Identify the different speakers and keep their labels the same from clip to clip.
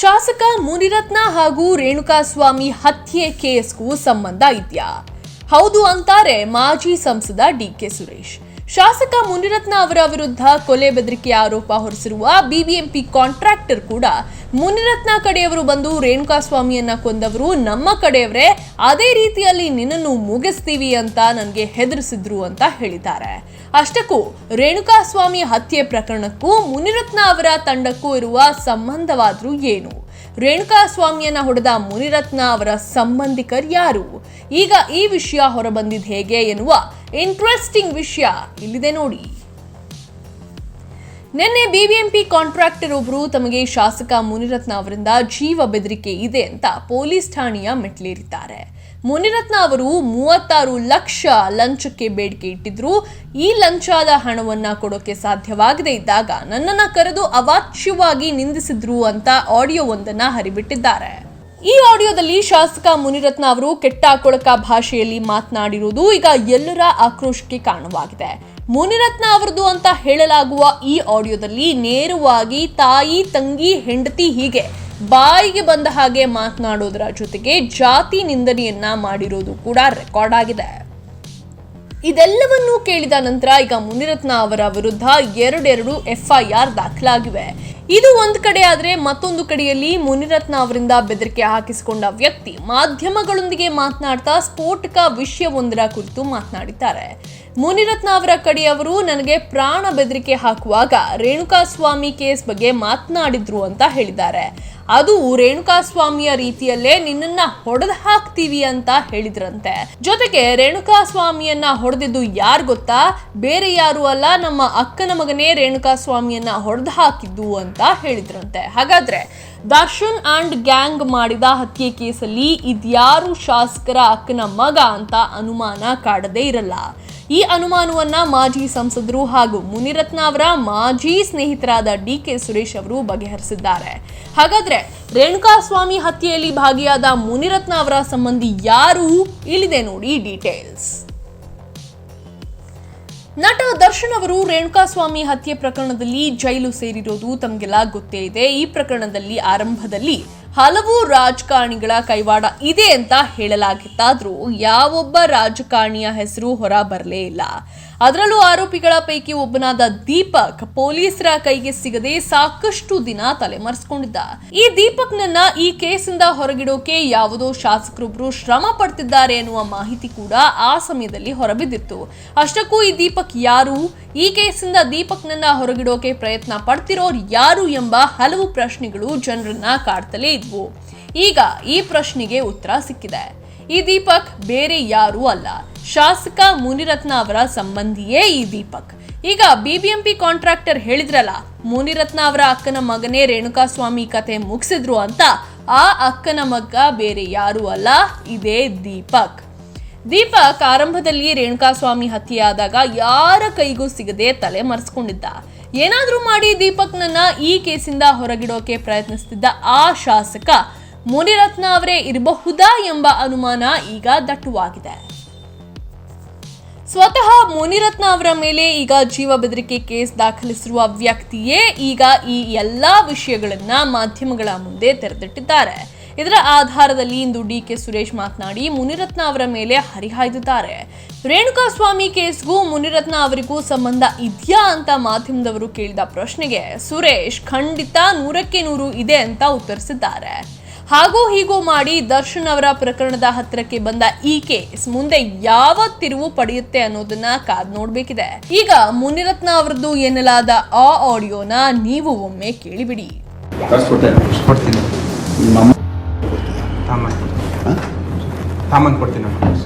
Speaker 1: ಶಾಸಕ ಮುನಿರತ್ನ ಹಾಗೂ ರೇಣುಕಾಸ್ವಾಮಿ ಹತ್ಯೆ ಕೇಸ್ಗೂ ಸಂಬಂಧ ಇದೆಯಾ? ಹೌದು ಅಂತಾರೆ ಮಾಜಿ ಸಂಸದ ಡಿ ಕೆ ಸುರೇಶ್. ಶಾಸಕ ಮುನಿರತ್ನ ಅವರ ವಿರುದ್ಧ ಕೊಲೆ ಬೆದರಿಕೆ ಆರೋಪ ಹೊರಿಸಿರುವ ಬಿಬಿಎಂಪಿ ಕಾಂಟ್ರಾಕ್ಟರ್ ಕೂಡ ಮುನಿರತ್ನ ಕಡೆಯವರು ಬಂದು ರೇಣುಕಾಸ್ವಾಮಿಯನ್ನ ಕೊಂದವರು ನಮ್ಮ ಕಡೆಯವರೇ, ಅದೇ ರೀತಿಯಲ್ಲಿ ನಿನ್ನನ್ನು ಮುಗಿಸ್ತೀವಿ ಅಂತ ನನಗೆ ಹೆದರಿಸಿದ್ರು ಅಂತ ಹೇಳಿದ್ದಾರೆ. ಅಷ್ಟಕ್ಕೂ ರೇಣುಕಾಸ್ವಾಮಿ ಹತ್ಯೆ ಪ್ರಕರಣಕ್ಕೂ ಮುನಿರತ್ನ ಅವರ ತಂಡಕ್ಕೂ ಇರುವ ಸಂಬಂಧವಾದ್ರೂ ಏನು? ರೇಣುಕಾಸ್ವಾಮಿಯನ್ನ ಹೊಡೆದ ಮುನಿರತ್ನ ಅವರ ಸಂಬಂಧಿಕರು ಯಾರು? ಈಗ ಈ ವಿಷಯ ಹೊರಬಂದಿದ್ ಹೇಗೆ ಎನ್ನುವ ಇಂಟ್ರೆಸ್ಟಿಂಗ್ ವಿಷಯ ಇಲ್ಲಿದೆ ನೋಡಿ. ನಿನ್ನೆ ಬಿಬಿಎಂಪಿ ಕಾಂಟ್ರಾಕ್ಟರ್ ಒಬ್ಬರು ತಮಗೆ ಶಾಸಕ ಮುನಿರತ್ನ ಅವರಿಂದ ಜೀವ ಬೆದರಿಕೆ ಇದೆ ಅಂತ ಪೊಲೀಸ್ ಠಾಣೆಯ ಮೆಟ್ಲೇರಿದ್ದಾರೆ ಮುನಿರತ್ನ ಅವರು ಮೂವತ್ತಾರು ಲಕ್ಷ ಲಂಚಕ್ಕೆ ಬೇಡಿಕೆ ಇಟ್ಟಿದ್ರು. ಈ ಲಂಚದ ಹಣವನ್ನ ಕೊಡೋಕೆ ಸಾಧ್ಯವಾಗದೇ ಇದ್ದಾಗ ನನ್ನನ್ನ ಕರೆದು ಅವಾಚ್ಯವಾಗಿ ನಿಂದಿಸಿದ್ರು ಅಂತ ಆಡಿಯೋ ಒಂದನ್ನ ಹರಿಬಿಟ್ಟಿದ್ದಾರೆ. ಈ ಆಡಿಯೋದಲ್ಲಿ ಶಾಸಕ ಮುನಿರತ್ನ ಅವರು ಕೆಟ್ಟ ಕೊಳಕ ಭಾಷೆಯಲ್ಲಿ ಮಾತನಾಡಿರುವುದು ಈಗ ಎಲ್ಲರ ಆಕ್ರೋಶಕ್ಕೆ ಕಾರಣವಾಗಿದೆ. ಮುನಿರತ್ನ ಅವರದು ಅಂತ ಹೇಳಲಾಗುವ ಈ ಆಡಿಯೋದಲ್ಲಿ ನೇರವಾಗಿ ತಾಯಿ, ತಂಗಿ, ಹೆಂಡತಿ ಹೀಗೆ ಬಾಯಿಗೆ ಬಂದ ಹಾಗೆ ಮಾತನಾಡೋದರ ಜೊತೆಗೆ ಜಾತಿ ನಿಂದನೆಯನ್ನ ಮಾಡಿರೋದು ಕೂಡ ರೆಕಾರ್ಡ್ ಆಗಿದೆ. ಇದೆಲ್ಲವನ್ನೂ ಕೇಳಿದ ನಂತರ ಈಗ ಮುನಿರತ್ನ ಅವರ ವಿರುದ್ಧ ಎರಡೆರಡು ಎಫ್ಐಆರ್ ದಾಖಲಾಗಿವೆ. ಇದು ಒಂದು ಕಡೆ ಆದ್ರೆ ಮತ್ತೊಂದು ಕಡೆಯಲ್ಲಿ ಮುನಿರತ್ನ ಅವರಿಂದ ಬೆದರಿಕೆ ಹಾಕಿಸಿಕೊಂಡ ವ್ಯಕ್ತಿ ಮಾಧ್ಯಮಗಳೊಂದಿಗೆ ಮಾತನಾಡ್ತಾ ಸ್ಫೋಟಕ ವಿಷಯವೊಂದರ ಕುರಿತು ಮಾತನಾಡಿದ್ದಾರೆ. ಮುನಿರತ್ನ ಅವರ ಕಡೆಯವರು ನನಗೆ ಪ್ರಾಣ ಬೆದರಿಕೆ ಹಾಕುವಾಗ ರೇಣುಕಾಸ್ವಾಮಿ ಕೇಸ್ ಬಗ್ಗೆ ಮಾತನಾಡಿದ್ರು ಅಂತ ಹೇಳಿದ್ದಾರೆ. ಅದು ರೇಣುಕಾಸ್ವಾಮಿಯ ರೀತಿಯಲ್ಲೇ ನಿನ್ನನ್ನ ಹೊಡೆದು ಹಾಕ್ತೀವಿ ಅಂತ ಹೇಳಿದ್ರಂತೆ. ಜೊತೆಗೆ ರೇಣುಕಾಸ್ವಾಮಿಯನ್ನ ಹೊಡೆದಿದ್ದು ಯಾರು ಗೊತ್ತಾ? ಬೇರೆ ಯಾರು ಅಲ್ಲ, ನಮ್ಮ ಅಕ್ಕನ ಮಗನೇ ರೇಣುಕಾಸ್ವಾಮಿಯನ್ನ ಹೊಡೆದು ಹಾಕಿದ್ದು ಅಂತ ಹೇಳಿದ್ರಂತೆ. ಹಾಗಾದ್ರೆ ದರ್ಶನ್ ಅಂಡ್ ಗ್ಯಾಂಗ್ ಮಾಡಿದ ಹತ್ಯೆ ಕೇಸಲ್ಲಿ ಇದ್ಯಾರು ಶಾಸಕರ ಅಕ್ಕನ ಮಗ ಅಂತ ಅನುಮಾನ ಕಾಡದೇ ಇರಲ್ಲ. ಈ ಅನುಮಾನವನ್ನ ಮಾಜಿ ಸಂಸದರು ಹಾಗೂ ಮುನಿರತ್ನ ಅವರ ಮಾಜಿ ಸ್ನೇಹಿತರಾದ ಡಿ ಕೆ ಸುರೇಶ್ ಅವರು ಬಗೆಹರಿಸಿದ್ದಾರೆ. ಹಾಗಾದ್ರೆ ರೇಣುಕಾ ಸ್ವಾಮಿ ಹತ್ಯೆಯಲ್ಲಿ ಭಾಗಿಯಾದ ಮುನಿರತ್ನ ಅವರ ಸಂಬಂಧಿ ಯಾರು? ಇಲ್ಲಿದೆ ನೋಡಿ ಡೀಟೇಲ್ಸ್. ನಟ ದರ್ಶನ್ ಅವರು ರೇಣುಕಾಸ್ವಾಮಿ ಹತ್ಯೆ ಪ್ರಕರಣದಲ್ಲಿ ಜೈಲು ಸೇರಿರೋದು ತಮಗೆಲ್ಲ ಗೊತ್ತೇ ಇದೆ. ಈ ಪ್ರಕರಣದಲ್ಲಿ ಆರಂಭದಲ್ಲಿ ಹಲವು ರಾಜಕಾರಣಿಗಳ ಕೈವಾಡ ಇದೆ ಅಂತ ಹೇಳಲಾಗಿತ್ತಾದ್ರೂ ಯಾವೊಬ್ಬ ರಾಜಕಾರಣಿಯ ಹೆಸರು ಹೊರ ಬರಲೇ ಇಲ್ಲ. ಅದರಲ್ಲೂ ಆರೋಪಿಗಳ ಪೈಕಿ ಒಬ್ಬನಾದ ದೀಪಕ್ ಪೊಲೀಸರ ಕೈಗೆ ಸಿಗದೆ ಸಾಕಷ್ಟು ದಿನ ತಲೆಮರೆಸಿಕೊಂಡಿದ್ದ. ಈ ದೀಪಕ್ನನ್ನ ಈ ಕೇಸಿಂದ ಹೊರಗಿಡೋಕೆ ಯಾವುದೋ ಶಾಸಕರೊಬ್ರು ಶ್ರಮ ಪಡ್ತಿದ್ದಾರೆ ಎನ್ನುವ ಮಾಹಿತಿ ಕೂಡ ಆ ಸಮಯದಲ್ಲಿ ಹೊರಬಿದ್ದಿತ್ತು. ಅಷ್ಟಕ್ಕೂ ಈ ದೀಪಕ್ ಯಾರು? ಈ ಕೇಸಿಂದ ದೀಪಕ್ನನ್ನ ಹೊರಗಿಡೋಕೆ ಪ್ರಯತ್ನ ಪಡ್ತಿರೋರು ಯಾರು ಎಂಬ ಹಲವು ಪ್ರಶ್ನೆಗಳು ಜನರನ್ನ ಕಾಡ್ತಲೇ ಇದ್ವು. ಈಗ ಈ ಪ್ರಶ್ನೆಗೆ ಉತ್ತರ ಸಿಕ್ಕಿದೆ. ಈ ದೀಪಕ್ ಬೇರೆ ಯಾರೂ ಅಲ್ಲ. ಶಾಸಕ ಮುನಿರತ್ನ ಅವರ ಸಂಬಂಧಿಯೇ ಈ ದೀಪಕ್. ಈಗ ಬಿಬಿಎಂಪಿ ಕಾಂಟ್ರಾಕ್ಟರ್ ಹೇಳಿದ್ರಲ್ಲ, ಮುನಿರತ್ನ ಅವರ ಅಕ್ಕನ ಮಗನೇ ರೇಣುಕಾಸ್ವಾಮಿ ಕತೆ ಮುಗಿಸಿದ್ರು ಅಂತ, ಆ ಅಕ್ಕನ ಮಗ ಬೇರೆ ಯಾರೂ ಅಲ್ಲ, ಇದೇ ದೀಪಕ್. ದೀಪಕ್ ಆರಂಭದಲ್ಲಿ ರೇಣುಕಾಸ್ವಾಮಿ ಹತ್ಯೆಯಾದಾಗ ಯಾರ ಕೈಗೂ ಸಿಗದೆ ತಲೆ ಮರೆಸ್ಕೊಂಡಿದ್ದ. ಏನಾದರೂ ಮಾಡಿ ದೀಪಕ್ನನ್ನ ಈ ಕೇಸಿಂದ ಹೊರಗಿಡೋಕೆ ಪ್ರಯತ್ನಿಸುತ್ತಿದ್ದ ಆ ಶಾಸಕ ಮುನಿರತ್ನ ಅವರೇ ಇರಬಹುದಾ ಎಂಬ ಅನುಮಾನ ಈಗ ದಟ್ಟುವಾಗಿದೆ. ಸ್ವತಃ ಮುನಿರತ್ನ ಅವರ ಮೇಲೆ ಈಗ ಜೀವ ಬೆದರಿಕೆ ಕೇಸ್ ದಾಖಲಿಸಿರುವ ವ್ಯಕ್ತಿಯೇ ಈಗ ಈ ಎಲ್ಲಾ ವಿಷಯಗಳನ್ನ ಮಾಧ್ಯಮಗಳ ಮುಂದೆ ತೆರೆದಿಟ್ಟಿದ್ದಾರೆ. ಇದರ ಆಧಾರದಲ್ಲಿ ಇಂದು ಡಿ ಕೆ ಸುರೇಶ್ ಮಾತನಾಡಿ ಮುನಿರತ್ನ ಅವರ ಮೇಲೆ ಹರಿಹಾಯ್ದಿದ್ದಾರೆ. ರೇಣುಕಾಸ್ವಾಮಿ ಕೇಸ್ಗೂ ಮುನಿರತ್ನ ಅವರಿಗೂ ಸಂಬಂಧ ಇದೆಯಾ ಅಂತ ಮಾಧ್ಯಮದವರು ಕೇಳಿದ ಪ್ರಶ್ನೆಗೆ ಸುರೇಶ್ ಖಂಡಿತ ನೂರಕ್ಕೆ ನೂರು ಇದೆ ಅಂತ ಉತ್ತರಿಸಿದ್ದಾರೆ. ಹಾಗೂ ಹೀಗೂ ಮಾಡಿ ದರ್ಶನ್ ಅವರ ಪ್ರಕರಣದ ಹತ್ತಿರಕ್ಕೆ ಬಂದ ಈ ಕೇಸ್ ಮುಂದೆ ಯಾವ ತಿರುವು ಪಡೆಯುತ್ತೆ ಅನ್ನೋದನ್ನ ಕಾದ್ ನೋಡ್ಬೇಕಿದೆ. ಈಗ ಮುನಿರತ್ನ ಅವರದ್ದು ಎನ್ನಲಾದ ಆ ಆಡಿಯೋನ ನೀವು ಒಮ್ಮೆ ಕೇಳಿಬಿಡಿ.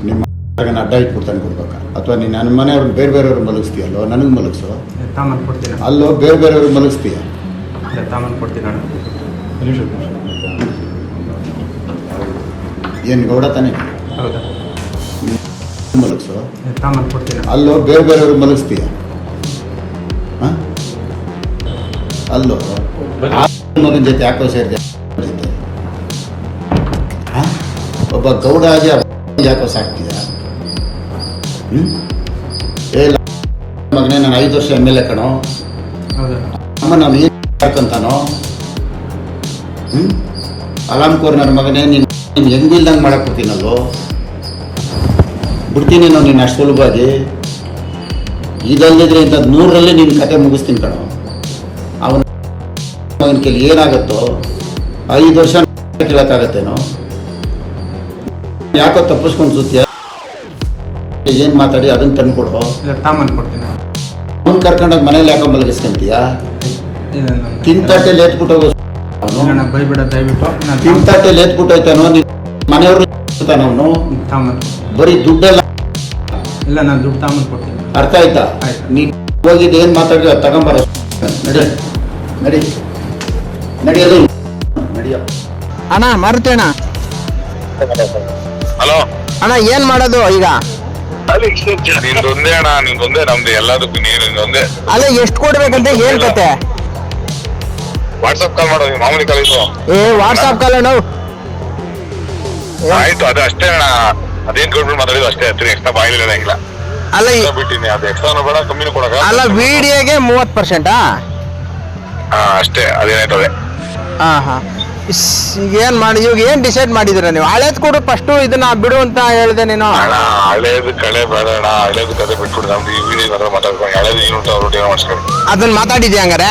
Speaker 2: ನಿಮ್ಮ ಮಗನ ಅಡ್ಡ ಇಟ್ಬಿಡ್ತಾನೆ ಕೊಡ್ಬೇಕಾ ಅಥವಾ ನೀನು ನನ್ನ ಮನೆಯವ್ರನ್ನ ಬೇರೆ ಬೇರೆಯವ್ರು ಮಲಗಿಸ್ತೀಯಲ್ಲೋ ನನಗೆ ಮಲಗಿಸೋ?
Speaker 3: ಏ, ತಾಮನ್ ಕೊಡ್ತೀನಿ
Speaker 2: ಅಲ್ಲೋ ಬೇರೆ ಬೇರೆಯವ್ರಿಗೆ ಮಲಗಿಸ್ತೀಯ?
Speaker 3: ಕೊಡ್ತೀನಿ
Speaker 2: ಏನು ಗೌಡ ತಾನೇ?
Speaker 3: ಹೌದಾ?
Speaker 2: ಮಲಗಿಸೋ?
Speaker 3: ತಾಮನ್ ಕೊಡ್ತೀನಿ
Speaker 2: ಅಲ್ಲೋ ಬೇರೆ ಬೇರೆಯವ್ರಿಗೆ ಮಲಗಿಸ್ತೀಯ? ಹಾಂ? ಅಲ್ಲೋ? ಮಗನ ಜೊತೆ ಯಾಕೋ ಸೇರಿದೆ? ಹಾಂ? ಒಬ್ಬ ಗೌಡ ಆಗಿ ಯಾಕೋ ಸಾಕ್ತೀಯ? ಹ್ಞೂ ಏ ಮಗನೇ ನಾನು ಐದು ವರ್ಷ ಎಂ ಎಲ್ ಎ ಕಣೋ. ಅಮ್ಮ ನಾನು ಏನು ಯಾಕಂತಾನೋ ಹ್ಮ್? ಅಲಾಮ್ ಕೋರ್ನರ್ ಮಗನೇ ನೀನು ನೀನು ಹೆಂಗಿಲ್ದಂಗೆ ಮಾಡಕ್ಕೆ ಕೊಡ್ತೀನಲ್ಲೋ ಬಿಡ್ತೀನಿ ನಾನು ನೀನು ಅಷ್ಟು ಸುಲಭವಾಗಿ. ಇದಲ್ಲದಿದ್ರೆ ಇಂಥದ್ದು ನೂರರಲ್ಲಿ ನಿನ್ನ ಕತೆ ಮುಗಿಸ್ತೀನಿ ಕಣ. ಅವನ ಅವನ ಕೈಲಿ ಏನಾಗುತ್ತೋ ಐದು ವರ್ಷ ಕೇಳೋಕ್ಕಾಗತ್ತೇನೋ? ಯಾಕೋ ತಪ್ಪಿಸ್ಕೊಂಡು ಸುತ್ತೀಯ? ಏನು ಮಾತಾಡಿ ಅದನ್ನು ತಂದು
Speaker 3: ಕೊಡು. ತಾಮನ್ ಕೊಡ್ತೀನಿ
Speaker 2: ಅವ್ನು ಕರ್ಕೊಂಡೋಗಿ ಮನೇಲಿ ಯಾಕೋ ಮಲಗಿಸ್ಕೊಂತೀಯ? ತಿಂತಾಟೆ ಲೇಟ್ಬಿಟ್ಟು ಹೋಗೋ
Speaker 3: ಅಣ್ಣ ಬೈಬಿಡ ದಯವಿಟ್ಟು. ನಾನು
Speaker 2: ತಿಂತಾಟೆ ಲೇಟ್ಬಿಟ್ಟು ಹೋಯ್ತಾನೋ ನೀನು ಮನೆಯವರು ಅವನು?
Speaker 3: ತಾಮನ್
Speaker 2: ಬರೀ ದುಡ್ಡೆಲ್ಲ
Speaker 3: ಇಲ್ಲ ನಾನು ದುಡ್ಡು ತಾಮನ್ ಕೊಡ್ತೀನಿ.
Speaker 2: ಅರ್ಥ ಆಯ್ತಾ. ನೀನು ಹೋಗಿದ್ದು ಏನು ಮಾತಾಡಿದ ತಗೊಂಬರ. ನಡಿ ನಡಿ. ನಡಿಯೋದು. ನಡಿಯ.
Speaker 4: ಅಣ್ಣ ಮಾರುತಿ ಅಣ್ಣ.
Speaker 5: ಹಲೋ.
Speaker 4: ಅಣ್ಣ ಏನ್ ಮಾಡೋದು ಈಗ?
Speaker 5: ನಿಂದೊಂದೇ ಅಣ್ಣ ನಿಂದೊಂದೇ ನಮ್ದು ಎಲ್ಲದಕ್ಕೂ ನೀನು ನಿಂದೊಂದೇ.
Speaker 4: ಅಲ್ಲ ಎಷ್ಟು ಕೊಡ್ಬೇಕಂತ ಹೇಳ್ಕತ್ತೆ ಕತೆ?
Speaker 5: ವಾಟ್ಸಪ್ ಕಾಲ್ ಮಾಡೋ ಮಾಮೂಲಿ ಕಾಲ್ ಇದು.
Speaker 4: ಏ ವಾಟ್ಸಾಪ್ ಕಾಲ್ ಅಣ್ಣ
Speaker 5: ಆಯ್ತು ಅದು ಅಷ್ಟೇ ಅಣ್ಣ. ಅದೇನ್ ಗೌರ್ಮೆಂಟ್ ಮಾತಾಡಿದ್ರು ಅಷ್ಟೇ ಹತ್ತಿರ ಎಕ್ಸ್ಟ್ರಾ ಬಾಯಿಲಿಲ್ಲ ಇಲ್ಲ
Speaker 4: ಅಲ್ಲ ಈ-
Speaker 5: ಬಿಟ್ಟಿನಿ ಅದು ಎಕ್ಸ್ಟ್ರಾ ಬೇಡ ಕಮ್ಮಿನೂ ಕೊಡಕ
Speaker 4: ಅಲ್ಲ ವಿಡಿಯೋಗೆ ಮೂವತ್ ಪರ್ಸೆಂಟಾ
Speaker 5: ಅಷ್ಟೇ ಅದೇನಾಯ್ತದೆ?
Speaker 4: ಹಾ ಹಾ. ಈಗ ಏನ್ ಮಾಡಿ ಇವಾಗ ಏನ್ ಡಿಸೈಡ್ ಮಾಡಿದಿರ ನೀವು? ಹಳೇದ್ ಕೊಡು ಫಸ್ಟ್ ಇದನ್ನ ಬಿಡು ಅಂತ ಹೇಳಿದೆ ನೀನು.
Speaker 5: ಅಣ್ಣ ಹಳೇದು ಕಳೆ ಬೇಡ ಅಣ್ಣ. ಹಳೇದು ಕತೆ ನಮ್ದು ಈ ವಿಡಿಯೋ ಮಾತಾಡ್ಕೊಂಡು ಹಳೇದು ಏನು ಅವ್ರು ಮಾಡಿಸ್ಕೊಂಡು
Speaker 4: ಅದನ್ನ ಮಾತಾಡಿದ್ಯಾ ಹಂಗಾರೆ?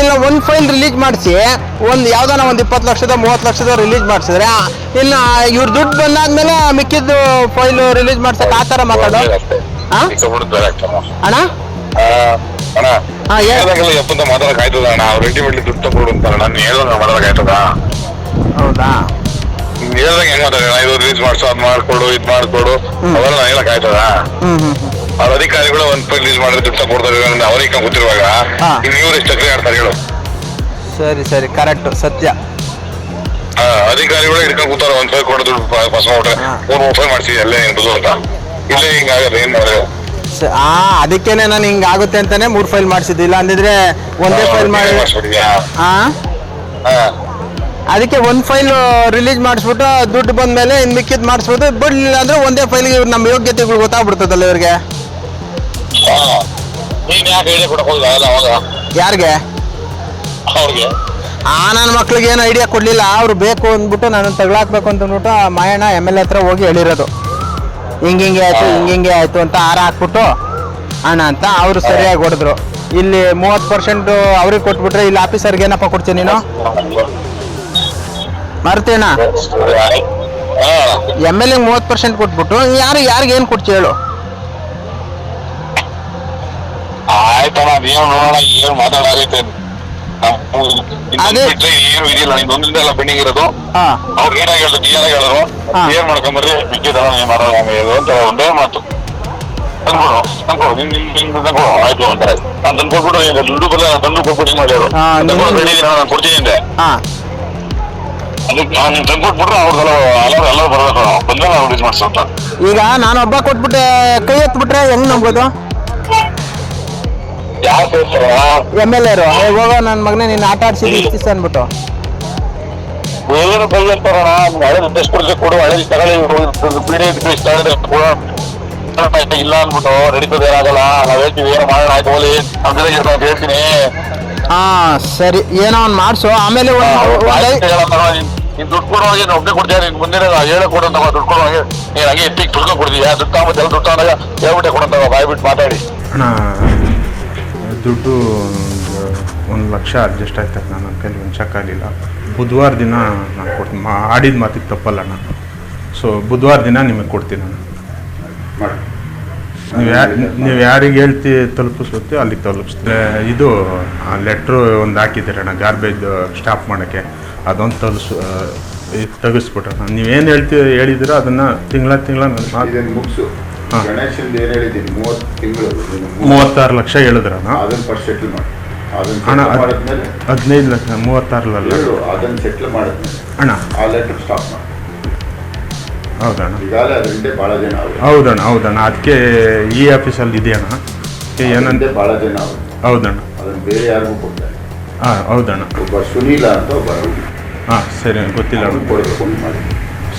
Speaker 4: ಇಲ್ಲ ಒಂದ್ ಫೈಲ್ ರಿಲೀಸ್ ಮಾಡಿಸಿ. ಒಂದು ಯಾವ್ದಾನ ಒಂದು ಇಪ್ಪತ್ತು ಲಕ್ಷದ ಮೂವತ್ತು ಲಕ್ಷದ ರಿಲೀಸ್ ಮಾಡಿಸಿದ್ರೆ ಇಲ್ಲ ಇವ್ರ ದುಡ್ಡು ಬಂದಾದ್ಮೇಲೆ ಮಿಕ್ಕಿದ್ದು ಫೈಲ್ ರಿಲೀಸ್ ಮಾಡ್ಸಕ್ ಆ ಥರ ಮಾತಾಡೋ. ಅಣ್ಣ? ಹೌದಾ?
Speaker 5: ಹೇಳ್ದಂಗೆ ಹೆಂಗ್ ಮಾತಾಡ ಇದು ರಿಲೀಸ್ ಮಾಡ್ಸೋ ಅದ್ ಮಾಡ್ಕೊಡು ಇದ್ ಮಾಡ್ಕೊಡು. ಅವೆಲ್ಲ ಹೇಳಕ್ ಆಯ್ತದ. ಅವ್ರ ಅಧಿಕಾರಿಗಳು ಒಂದ್ ರಿಲೀಸ್ ಮಾಡಿದ್ರೆ ದುಡ್ಡು ಕೊಡ್ತಾರೆ ಅವರಿಗೆ ಗೊತ್ತಿರುವಾಗ
Speaker 4: ಹಾ.
Speaker 5: ಇನ್ನು ಇವ್ರು ಎಷ್ಟು ಚಕ್ರಿ ಆಡ್ತಾರೆ ಹೇಳು.
Speaker 4: ಸರಿ ಸರಿ. ಕರೆಕ್ಟ್ ಸತ್ಯ.
Speaker 5: ಆ, ಅಧಿಕಾರಿಗಳು ಹಿಡ್ಕೊಂಡು ಕೂತಾರ ಒಂದ್ ಫೈಲ್ ಕೊಡೋ ದುಡ್ಡು ಪಾಸ್ ಮಾಡ್ಬಿಟ್ರೆ
Speaker 4: ಹಾ.
Speaker 5: ಮೂರ್ ಮೂರ್ ಫೈಲ್ ಮಾಡ್ಸಿ ಅಲ್ಲೇ ಏನ್ ಬುದು ಅಂತ ಇಲ್ಲೇ ಹಿಂಗಾಗತ್ತೆ ಏನ್ ಮಾಡಿದ್ರೆ
Speaker 4: ಸ- ಆ ಅದಕ್ಕೇನೆ ನಾನು ಹಿಂಗ ಆಗುತ್ತೆ ಅಂತಾನೆ ಮೂರ್ ಫೈಲ್ ಮಾಡಿಸಿದ್ದು. ಇಲ್ಲ ಅಂದಿದ್ರೆ ಒಂದೇ ಫೈಲ್ ಮಾಡಿ
Speaker 5: ಮಾಡಿಸ್ಬಿಟ್ಟಿದ್ಯಾ ಹಾ
Speaker 4: ಅದಕ್ಕೆ ಒಂದ್ ಫೈಲ್ ರಿಲೀಸ್ ಮಾಡಿಸ್ಬಿಟ್ಟು ದುಡ್ಡು ಬಂದ್ಮೇಲೆ ಇನ್ ಮಿಕ್ಕಿದ್ ಮಾಡಿಸ್ಬೋದು ಬಿಡ್ಲಿಲ್ಲ ಅಂದ್ರೆ ಒಂದೇ ಫೈಲ್ಗೆ ನಮ್ಮ ಯೋಗ್ಯತೆಗಳು ಗೊತ್ತಾಗ್ಬಿಡ್ತದಲ್ಲ ಇವ್ರಿಗೆ.
Speaker 5: ನೀನ್ ಯಾಕೆ ಐಡಿಯಾ ಕೊಡಕ್ ಹೋಗಿಲ್ಲ? ಅಲ್ಲ ಅವಾಗ
Speaker 4: ಯಾರಿಗೆ?
Speaker 5: ಅವ್ರಿಗೆ.
Speaker 4: ಆ ನನ್ನ ಮಕ್ಳಿಗೆ ಏನು ಐಡಿಯಾ ಕೊಡ್ಲಿಲ್ಲ. ಅವ್ರು ಬೇಕು ಅಂದ್ಬಿಟ್ಟು ನಾನು ತಗ್ಲಾಕ್ಬೇಕು ಅಂತ ಅಂದ್ಬಿಟ್ಟು ಆ ಮಾಯಣ್ಣ ಎಂ ಎಲ್ ಎ ಹತ್ರ ಹೋಗಿ ಹೇಳಿರೋದು. ಹಿಂಗೆ ಹಿಂಗೆ ಆಯ್ತು ಹಿಂಗೆ ಹಿಂಗೆ ಆಯ್ತು ಅಂತ ಆರ ಹಾಕ್ಬಿಟ್ಟು ಅಣ್ಣ ಅಂತ ಅವರು ಸರಿಯಾಗಿ ಹೊಡೆದ್ರು. ಇಲ್ಲಿ ಮೂವತ್ತು ಪರ್ಸೆಂಟ್ ಅವ್ರಿಗೆ ಕೊಟ್ಬಿಟ್ರೆ ಇಲ್ಲಿ ಆಫೀಸರ್ಗೆ ಏನಪ್ಪ ಕೊಡ್ತೀನಿ ನೀನು? ಮರ್ತೀಣ ಎಂ ಎಲ್ ಎ ಮೂವತ್ತು ಪರ್ಸೆಂಟ್ ಕೊಟ್ಬಿಟ್ಟು ಯಾರು ಯಾರಿಗೇನು ಏನು ಕೊಡ್ತಿ ಹೇಳು?
Speaker 5: ಆಯ್ತಣ್ಣ ಅದೇನು ನೋಡೋಣ ಏನು ಮಾತಾಡಾಗೈತೆ
Speaker 4: ಅದೇ-
Speaker 5: ಏನು ಇದಿಲ್ಲ ನಿಂದೊಂದಿಂದ ಎಲ್ಲ ಪೆಂಡಿಂಗ್ ಇರೋದು.
Speaker 4: ಹಾಂ.
Speaker 5: ಅವ್ರು ಏನಾಗ ಹೇಳಿದ್ರು ಏನಾಗ ಹೇಳಿದ್ರು
Speaker 4: ಹಾ.
Speaker 5: ಏನ್ ಮಾಡ್ಕೊಂಬರ್ರಿ? ಮಿಕ್ಕಿದ ಏನ್ ಮಾಡೋದು ಇದು ಅಂತ ಒಂದೇ ಮಾತು. ತಂದ್ಕೊಡು ತಂದ್ಕೊಡು ತಂದ್ಕೊಡು. ಆಯ್ತು ಅಂತಾರೆ. ನಾನು ಈಗ ದುಡ್ಡು ಬಲ್ಲ ನಾನು ತಂದು ಕೊಟ್ಬಿಟ್ಟು ಮಾಡ್ಯಾರು
Speaker 4: ಹಾ,
Speaker 5: ತಂದ್ಕೊಡು
Speaker 4: ನೀವು-
Speaker 5: ರೆಡಿ ಇದೀನಿ ನಾನು ಕೊಡ್ತೀನಿ ಅಂದೆ.
Speaker 4: ಹಾ.
Speaker 5: ಅದಕ್ಕೆ ನಾನು ನೀನು ತಂದು ಕೊಟ್ಬಿಟ್ರೆ ಅವ್ರದ್ದೆಲ್ಲ ಎಲ್ಲರೂ ಎಲ್ಲರೂ ಬರಬೇಕು ಬಂದ್ರೆ ನಾವು ರಿಲೀಸ್ ಮಾಡಿಸು ಅಂತ
Speaker 4: ಈಗ ನಾನು ಒಬ್ಬ ಕೊಟ್ಬಿಟ್ಟೆ ಕೈ ಎತ್ಬಿಟ್ರೆ ಹೆಂಗ್ ನಂಬೋದು? ಎಂ ಎಲ್ ಎರು ಹೋಗೋ ನನ್ನ ಮಗನೇ ನೀನು ಆಟ ಆಡ್ಸಿದ್ದು ಇಷ್ಟು ದಿವಸ ಅಂದ್ಬಿಟ್ಟು.
Speaker 5: ಹಳೆ ಟೆಸ್ಟ್ ಕೊಡು ಹಳೆ ತಗೊಳ್ಳಿ ಪೀಡಿ ಇಲ್ಲ ಅಂದ್ಬಿಟ್ಟು ನಡೀತದೆ ಏನಾಗಲ್ಲ ನಾವ್ ಹೇಳ್ತೀವಿ ಏನೋ ಮಾಡೋಣ ಆಯ್ತು ಹೋಲಿ ಜೊತೆಗೆ ಹೇಳ್ತೀನಿ.
Speaker 4: ಹಾಂ ಸರಿ. ಏನೋ ಒಂದು ಮಾಡಿಸು. ಆಮೇಲೆ
Speaker 5: ನೀನ್- ದುಡ್ಡು ಕೊಡೋ ಹಾಗೆ ಒಬ್ಬನೇ ಕೊಡ್ತೀಯ? ನೀನ್ ಮುಂದಿನ ಹೇಳೋ ಕೊಡು ಅಂತ ದುಡ್ಡು ಕೊಡೋ ಹಾಗೆ. ನೀನು ಹಾಗೆ ಎತ್ತಿಗೆ ತುಳ್ಕೊಂಡು ಕೊಡ್ತೀಯ? ದುಡ್ಡು ದುಡ್ಡು ತಗೊಂಡಾಗ ಹೇಳ್ಬಿಟ್ಟೆ ಕೊಡಂತ ಬಾಯ್ ಬಿಟ್ಟು ಮಾತಾಡಿ.
Speaker 3: ಅಣ್ಣ ದುಡ್ಡು ಒಂದು ಲಕ್ಷ ಅಡ್ಜಸ್ಟ್ ಆಯ್ತು ನಾನು ನನ್ನ ಕೈಲಿ ಒಂದು ಚೆಕ್ ಆಗಲಿಲ್ಲ. ಬುಧವಾರ ದಿನ ನಾನು ಕೊಡ್ತೀನಿ ಮಾ ಆಡಿದ ಮಾತಿಗೆ ತಪ್ಪಲ್ಲ ನಾನು. ಸೊ ಬುಧವಾರ ದಿನ ನಿಮಗೆ ಕೊಡ್ತೀನಿ ನಾನು. ನೀವು ಯಾ ನೀವು ಯಾರಿಗೆ ಹೇಳ್ತಿ ತಲುಪಿಸ್ಬೋದು ಅಲ್ಲಿಗೆ ತಲುಪಿಸ್ತೀವಿ ಇದು ಲೆಟ್ರು ಒಂದು ಹಾಕಿದ್ದೀರಣ್ಣ ಗಾರ್ಬೇಜ್ ಸ್ಟಾಪ್ ಮಾಡೋಕ್ಕೆ. ಅದೊಂದು ತಲುಸ್ ತೆಗಿಸ್ಬಿಟ್ರೆ ನೀವೇನು ಹೇಳ್ತೀವಿ ಹೇಳಿದ್ದೀರೋ ಅದನ್ನು ತಿಂಗಳ ತಿಂಗಳ
Speaker 2: ನಾನು ಮುಗಿಸು. ಗಣೇಶನ್ ಏನು ಹೇಳಿದ್ದೀನಿ? ಮೂವತ್ತು ತಿಂಗಳು
Speaker 3: ಮೂವತ್ತಾರು ಲಕ್ಷ ಹೇಳಿದ್ರ?
Speaker 2: ಅದನ್ನ ಫಸ್ಟ್ ಸೆಟ್ಲ್ ಮಾಡಿ. ಅದನ್ನ
Speaker 3: ಹಣ
Speaker 2: ಮಾಡಿದ್ಮೇಲೆ
Speaker 3: ಹದಿನೈದು ಲಕ್ಷ ಮೂವತ್ತಾರು
Speaker 2: ಹೇಳು ಅದನ್ನ ಸೆಟ್ಲ್ ಮಾಡಿದ್ಮೇಲೆ
Speaker 3: ಅಣ್ಣ.
Speaker 2: ಆ ಲೆಟರ್ ಸ್ಟಾಪ್ ಮಾಡಿ.
Speaker 3: ಹೌದಣ್ಣ.
Speaker 2: ಈಗಾಗಲೇ ಅದ್ರ ಹಿಂದೆ ಭಾಳ ಜನ
Speaker 3: ಹೌದಣ್ಣ ಹೌದಣ್ಣ. ಅದಕ್ಕೆ ಈ ಆಫೀಸಲ್ಲಿ ಇದೆಯಣ್ಣ?
Speaker 2: ಹಿಂದೆ ಭಾಳ ಜನ
Speaker 3: ಹೌದಣ್ಣ.
Speaker 2: ಅದನ್ನು ಬೇರೆ ಯಾರಿಗೂ ಕೊಡ್ತಾರೆ.
Speaker 3: ಹಾಂ ಹೌದಣ್ಣ.
Speaker 2: ಒಬ್ಬ ಸುನೀಲ ಅಂತ ಒಬ್ಬ.
Speaker 3: ಹಾಂ ಸರಿ ಗೊತ್ತಿಲ್ಲ ಅಣ್ಣ.
Speaker 2: ಕೊಡಬೇಕು ಮಾಡಿ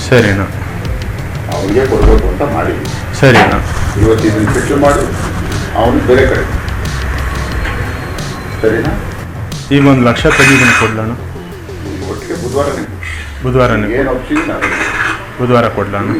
Speaker 3: ಸರಿ ಅಣ್ಣ
Speaker 2: ಅವನಿಗೆ ಕೊಡಬೇಕು ಅಂತ ಮಾಡಿದ್ವಿ.
Speaker 3: ಸರಿ ಇವತ್ತಿನ
Speaker 2: ಇವತ್ತು ಮಾಡಿ ಅವನು ಮಾಡು ಅವನು ಬೇರೆ ಕಡೆ. ಸರಿನಾ?
Speaker 3: ಈಗ ಒಂದು ಲಕ್ಷ ತೆಗಿದ್ದೀನಿ ಕೊಡ್ಲಣ್ಣ
Speaker 2: ಒಟ್ಟಿಗೆ ಬುಧವಾರ
Speaker 3: ಬುಧವಾರ
Speaker 2: ಏನು ಒಪ್ಸಿದ್ದೀನಿ
Speaker 3: ಬುಧವಾರ ಕೊಡ್ಲಣ್ಣ